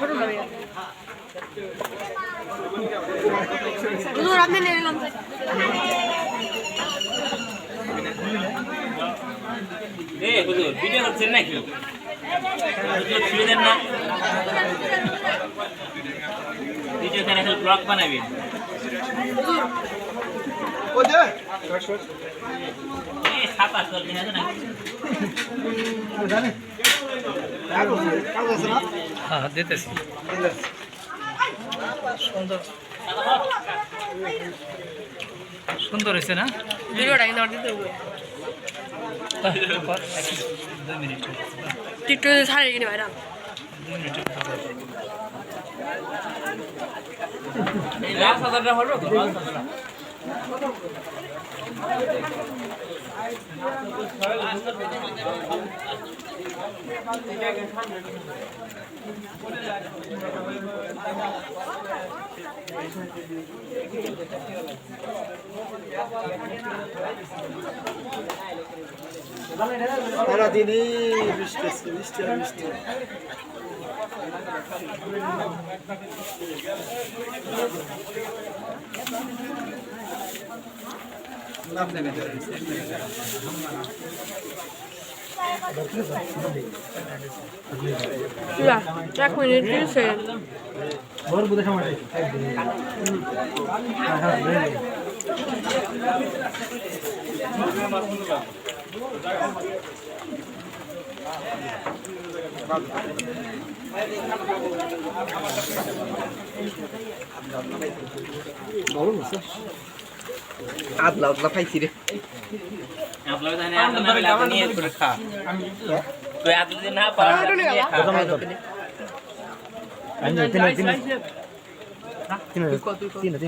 ছোট না ভাইয়া হুজুর আপনি নিয়ে নিলাম এ হুজুর ভিডিও করছেন নাকি? হুজুর ছেড়ে দেন না। ভিডিও করে হেল্প ব্লগ বানাবেন। এ ছাতা চলতে আছে না হ্যাঁ দিতেছি। সুন্দর। সুন্দর হয়েছে না? মিনিট। টিকটক ছাড়ে কিনে ভাইরা লাল ছাতাটা হলো তো? লাল ছাতাটা সারাদিনই বৃষ্টি আজকে বৃষ্টি আর বৃষ্টি। চুলা এক মিনিট তিরিশ সেকেন্ড আদলা আদলা পাইছি রে তিন তিন